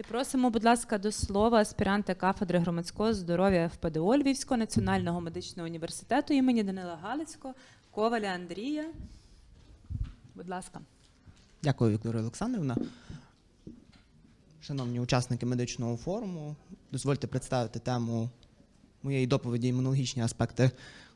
І просимо, будь ласка, до слова аспіранта кафедри громадського здоров'я ФПДО Львівського національного медичного університету імені Данила Галицького, Коваля Андрія. Будь ласка. Дякую, Вікторія Олександрівна. Шановні учасники медичного форуму, дозвольте представити тему моєї доповіді імунологічні аспекти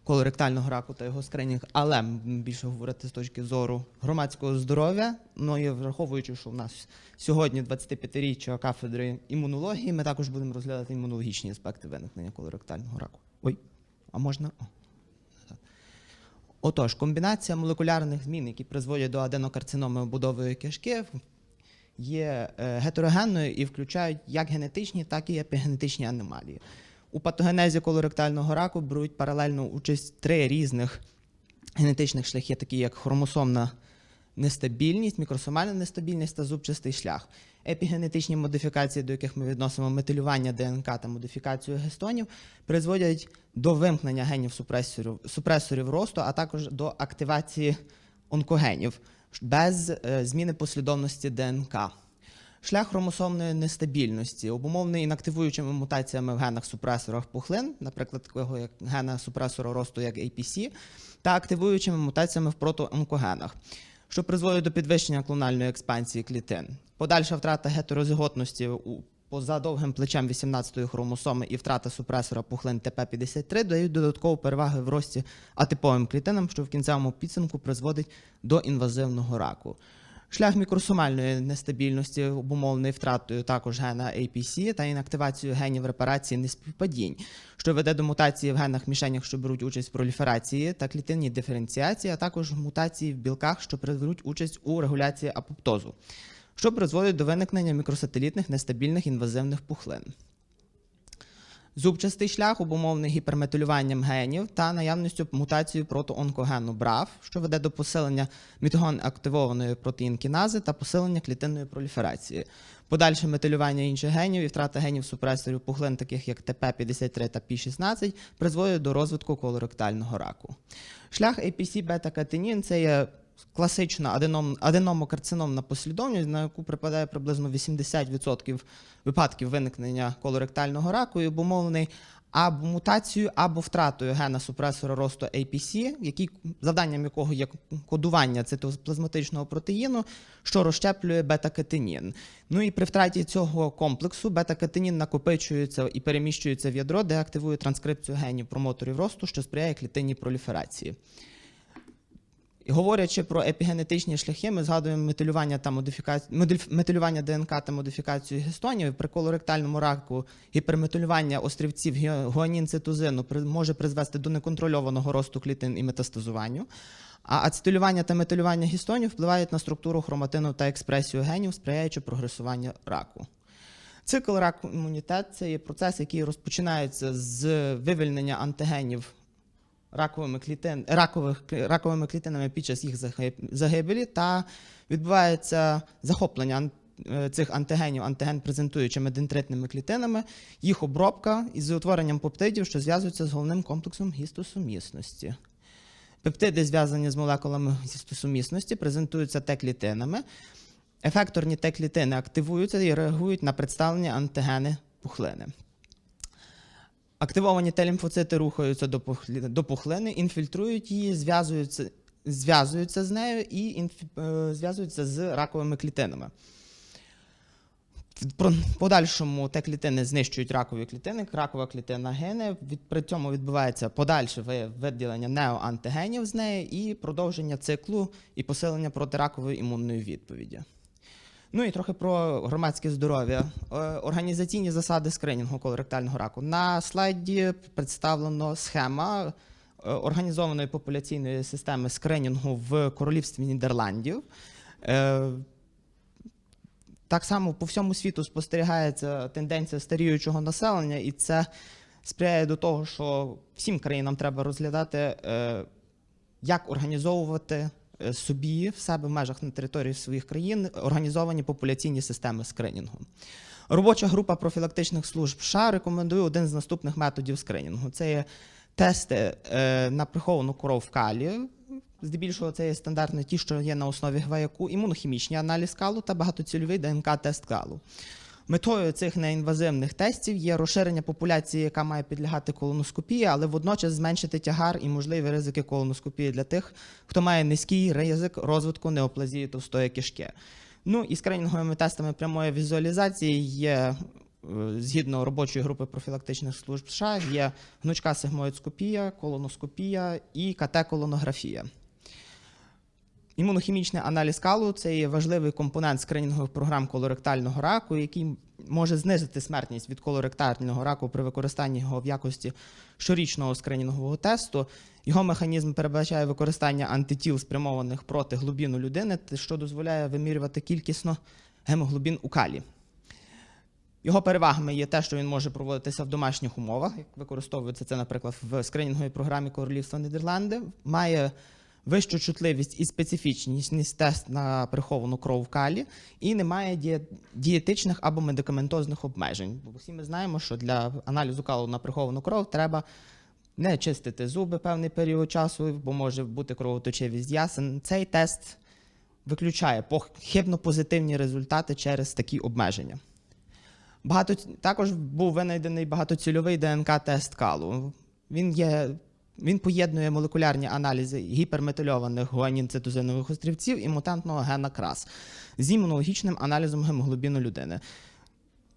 колоректального раку та його скринінг, але більше говорити з точки зору громадського здоров'я. Ну і враховуючи, що у нас сьогодні 25-річчя кафедри імунології, ми також будемо розглядати імунологічні аспекти виникнення колоректального раку. Ой, а можна? Отож, комбінація молекулярних змін, які призводять до аденокарциноми обудової кишки, є е, гетерогенною і включають як генетичні, так і епігенетичні аномалії. У патогенезі колоректального раку беруть паралельну участь три різних генетичних шляхи, такі як хромосомна нестабільність, мікросомальна нестабільність та зубчастий шлях. Епігенетичні модифікації, до яких ми відносимо метилювання ДНК та модифікацію гестонів, призводять до вимкнення генів супресорів, супресорів росту, а також до активації онкогенів без е, зміни послідовності ДНК. Шлях хромосомної нестабільності обумовлений інактивуючими мутаціями в генах супресорах пухлин, наприклад, такого як гена супресора росту, як APC, та активуючими мутаціями в протоонкогенах, що призводить до підвищення клональної експансії клітин. Подальша втрата гетерозиготності у поза довгим плечем 18-ї хромосоми і втрата супресора пухлин ТП53 дають додаткову перевагу в рості атиповим клітинам, що в кінцевому підсумку призводить до інвазивного раку. Шлях мікросомальної нестабільності обумовлений втратою також гена APC та інактивацією генів репарації неспівпадінь, що веде до мутації в генах мішенях, що беруть участь в проліферації та клітинній диференціації, а також мутації в білках, що беруть участь у регуляції апоптозу, що призводить до виникнення мікросателітних нестабільних інвазивних пухлин. Зубчастий шлях обумовлений гіперметилюванням генів та наявністю мутації протоонкогену BRAF, що веде до посилення мітогон-активованої протеїнкінази та посилення клітинної проліферації. Подальше метилювання інших генів і втрата генів супресорів пухлин, таких як ТП53 та P16, призводить до розвитку колоректального раку. Шлях APC бета-катенін це є класична аденом, аденомокарциномна послідовність, на яку припадає приблизно 80% випадків виникнення колоректального раку і обумовлений або мутацією, або втратою гена супресора росту APC, який, завданням якого є кодування цитоплазматичного протеїну, що розщеплює бета-кетинін. Ну і при втраті цього комплексу бета-кетинін накопичується і переміщується в ядро, де активує транскрипцію генів промоторів росту, що сприяє клітинній проліферації. І говорячи про епігенетичні шляхи, ми згадуємо метилювання та модифікацію модиф- метилювання ДНК та модифікацію гістонів. При колоректальному раку гіперметилювання острівців гуанінцитузину може призвести до неконтрольованого росту клітин і метастазуванню. А ацетилювання та метилювання гістонів впливають на структуру хроматину та експресію генів, сприяючи прогресуванню раку. Цикл раку імунітет це є процес, який розпочинається з вивільнення антигенів раковими, клітин, ракових, раковими клітинами під час їх загибелі та відбувається захоплення е, цих антигенів антиген-презентуючими дендритними клітинами, їх обробка із утворенням пептидів, що зв'язуються з головним комплексом гістосумісності. Пептиди, зв'язані з молекулами гістосумісності, презентуються Т-клітинами. Ефекторні Т-клітини активуються і реагують на представлені антигени пухлини. Активовані Т-лімфоцити рухаються до пухлини, інфільтрують її, зв'язуються, зв'язуються з нею і інфі- е, зв'язуються з раковими клітинами. В подальшому Т-клітини знищують ракові клітини, ракова клітина гине. При цьому відбувається подальше виділення неоантигенів з неї і продовження циклу і посилення протиракової імунної відповіді. Ну і трохи про громадське здоров'я. Е, Організаційні засади скринінгу колоректального раку. На слайді представлено схема е, організованої популяційної системи скринінгу в королівстві Нідерландів. Е, Так само по всьому світу спостерігається тенденція старіючого населення, і це сприяє до того, що всім країнам треба розглядати, як організовувати собі в себе в межах на території своїх країн організовані популяційні системи скринінгу. Робоча група профілактичних служб США рекомендує один з наступних методів скринінгу. Це є тести е, на приховану кров калію. Здебільшого це є стандартні ті, що є на основі гваяку, імунохімічний аналіз калу та багатоцільовий ДНК-тест калу. Метою цих неінвазивних тестів є розширення популяції, яка має підлягати колоноскопії, але водночас зменшити тягар і можливі ризики колоноскопії для тих, хто має низький ризик розвитку неоплазії товстої кишки. Ну і скринінговими тестами прямої візуалізації є. е, Згідно робочої групи профілактичних служб США є гнучка сигмоїдскопія, колоноскопія і КТ-колонографія. Імунохімічний аналіз калу це є важливий компонент скринінгових програм колоректального раку, який може знизити смертність від колоректального раку при використанні його в якості щорічного скринінгового тесту. Його механізм передбачає використання антитіл, спрямованих проти глобіну людини, що дозволяє вимірювати кількісно гемоглобін у калі. Його перевагами є те, що він може проводитися в домашніх умовах, як використовується це, наприклад, в скринінговій програмі Королівства Нідерланди. Має вищу чутливість і специфічність тест на приховану кров в калі, і не має діє- дієтичних або медикаментозних обмежень. Бо всі ми знаємо, що для аналізу калу на приховану кров треба не чистити зуби певний період часу, бо може бути кровоточивість ясен. Цей тест виключає похибно позитивні результати через такі обмеження. Багато також був винайдений багатоцільовий ДНК-тест калу. Він є. Він поєднує молекулярні аналізи гіперметильованих гуанін-цитозинових острівців і мутантного гена крас з імунологічним аналізом гемоглобіну людини.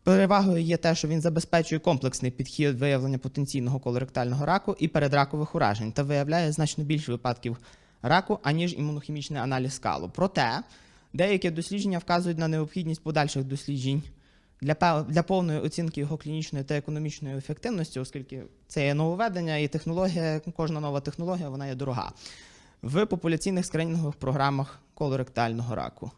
Перевагою є те, що він забезпечує комплексний підхід виявлення потенційного колоректального раку і передракових уражень та виявляє значно більше випадків раку, аніж імунохімічний аналіз калу. Проте деякі дослідження вказують на необхідність подальших досліджень для, для повної оцінки його клінічної та економічної ефективності, оскільки це є нововведення і технологія, кожна нова технологія вона є дорога в популяційних скринінгових програмах колоректального раку.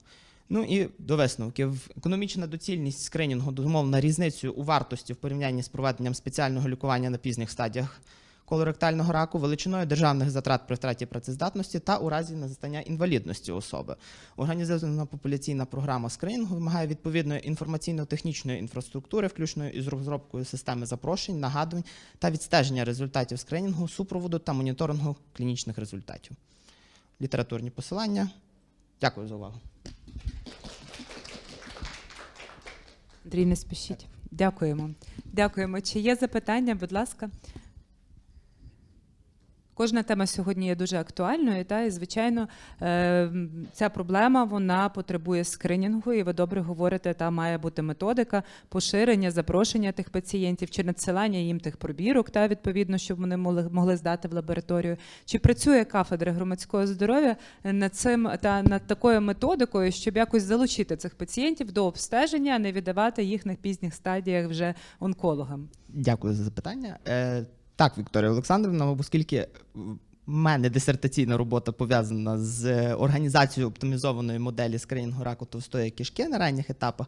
Ну і до висновків. Економічна доцільність скринінгу домовлена різницю у вартості в порівнянні з проведенням спеціального лікування на пізніх стадіях колоректального раку, величиною державних затрат при втраті працездатності та у разі настання інвалідності особи. Організована популяційна програма скринінгу вимагає відповідної інформаційно-технічної інфраструктури, включно із розробкою системи запрошень, нагадувань та відстеження результатів скринінгу, супроводу та моніторингу клінічних результатів. Літературні посилання. Дякую за увагу. Андрій, не спішіть. Дякуємо. Дякуємо. Чи є запитання, будь ласка? Кожна тема сьогодні є дуже актуальною, та і звичайно, е, ця проблема вона потребує скринінгу, і ви добре говорите, там має бути методика поширення, запрошення тих пацієнтів чи надсилання їм тих пробірок, та відповідно, щоб вони могли, могли здати в лабораторію. Чи працює кафедра громадського здоров'я над цим та над такою методикою, щоб якось залучити цих пацієнтів до обстеження, а не віддавати їх на пізніх стадіях вже онкологам? Дякую за запитання. Так, Вікторія Олександрівна, оскільки в мене дисертаційна робота пов'язана з організацією оптимізованої моделі скринінгу раку товстої кишки на ранніх етапах.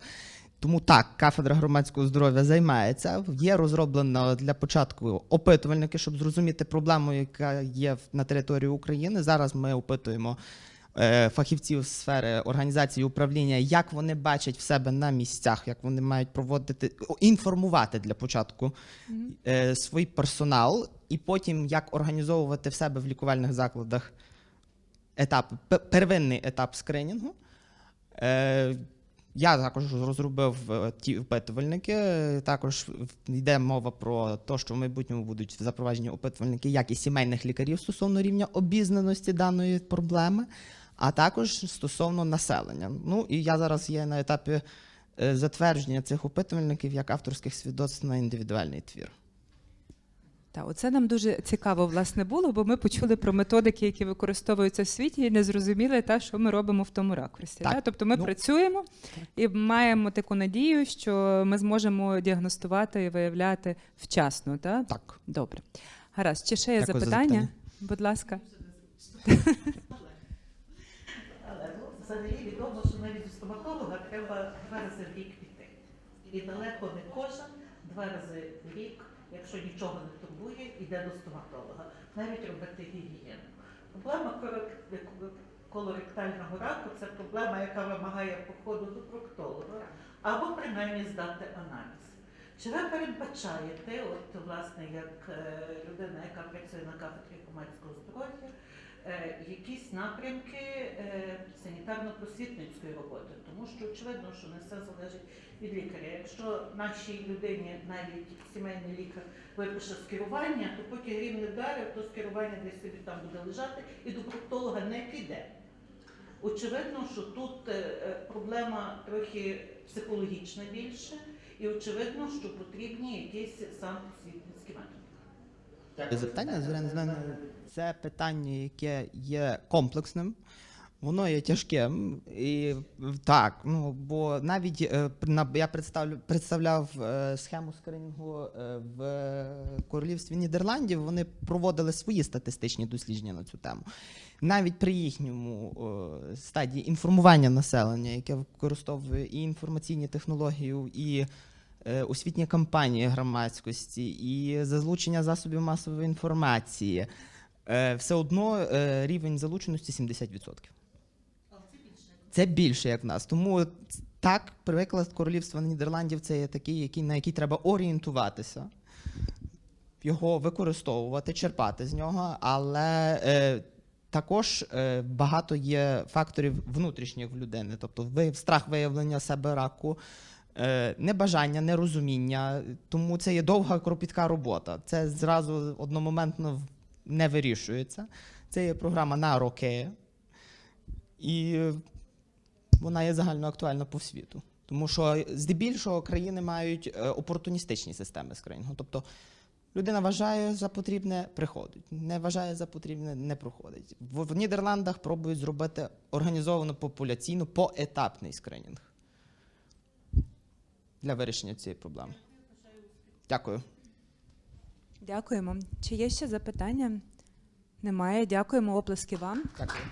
Тому так, кафедра громадського здоров'я займається. Є розроблено для початку опитувальники, щоб зрозуміти проблему, яка є на території України. Зараз ми опитуємо фахівців з сфери організації управління, як вони бачать в себе на місцях, як вони мають проводити інформувати для початку е, свій персонал, і потім як організовувати в себе в лікувальних закладах етап, первинний етап скринінгу. Е, я також розробив е, ті опитувальники. Е, Також йде мова про те, що в майбутньому будуть запроваджені опитувальники як і сімейних лікарів стосовно рівня обізнаності даної проблеми, а також стосовно населення. Ну і я зараз є на етапі е, затвердження цих опитувальників як авторських свідоцтв на індивідуальний твір. Та оце нам дуже цікаво власне було, бо ми почули про методики, які використовуються в світі, і не зрозуміли те, що ми робимо в тому ракурсі. Так, та? Тобто ми ну, працюємо і маємо таку надію, що ми зможемо діагностувати і виявляти вчасно. Та? Так. Добре. Гаразд, чи ще є Дякую запитання? запитання. Будь ласка. Взагалі відомо, що навіть у стоматолога треба два рази в рік піти. І далеко не кожен два рази в рік, якщо нічого не турбує, йде до стоматолога, навіть робити гігієну. Проблема колоректального раку це проблема, яка вимагає походу до проктолога або принаймні здати аналіз. Чи ви передбачаєте, от власне, як е, людина, яка працює на кафедрі громадського здоров'я, якісь напрямки е, санітарно-просвітницької роботи, тому що очевидно, що не все залежить від лікаря. Якщо нашій людині навіть сімейний лікар випише скерування, то поки грім не вдарив, то скерування десь собі там буде лежати і до проктолога не піде. Очевидно, що тут е, е, проблема трохи психологічна більше, і очевидно, що потрібні якісь сам просвітницькі методи. Запитання Зелена, це питання, яке є комплексним. Воно є тяжким і так, ну бо навіть е, я представлю, представляв е, схему скринінгу е, в королівстві Нідерландів. Вони проводили свої статистичні дослідження на цю тему. Навіть при їхньому е, стадії інформування населення, яке використовує і інформаційні технології, і освітні кампанії громадськості, і залучення засобів масової інформації, е, все одно е, рівень залученості 70%. Це більше, як в нас. Тому так, приклад королівства Нідерландів це є такий, який, на який треба орієнтуватися, його використовувати, черпати з нього, але е, також е, багато є факторів внутрішніх в людини, тобто ви- страх виявлення себе раку, е, небажання, нерозуміння. Тому це є довга кропітка робота. Це зразу одномоментно не вирішується. Це є програма на роки. І е, вона є загально актуальна по світу. Тому що здебільшого країни мають е, опортуністичні системи скринінгу. Тобто людина вважає за потрібне, приходить. Не вважає за потрібне, не проходить. В Нідерландах пробують зробити організовану популяційну поетапний скринінг для вирішення цієї проблеми. Дякую. Дякуємо. Чи є ще запитання? Немає. Дякуємо. Оплески вам. Дякую.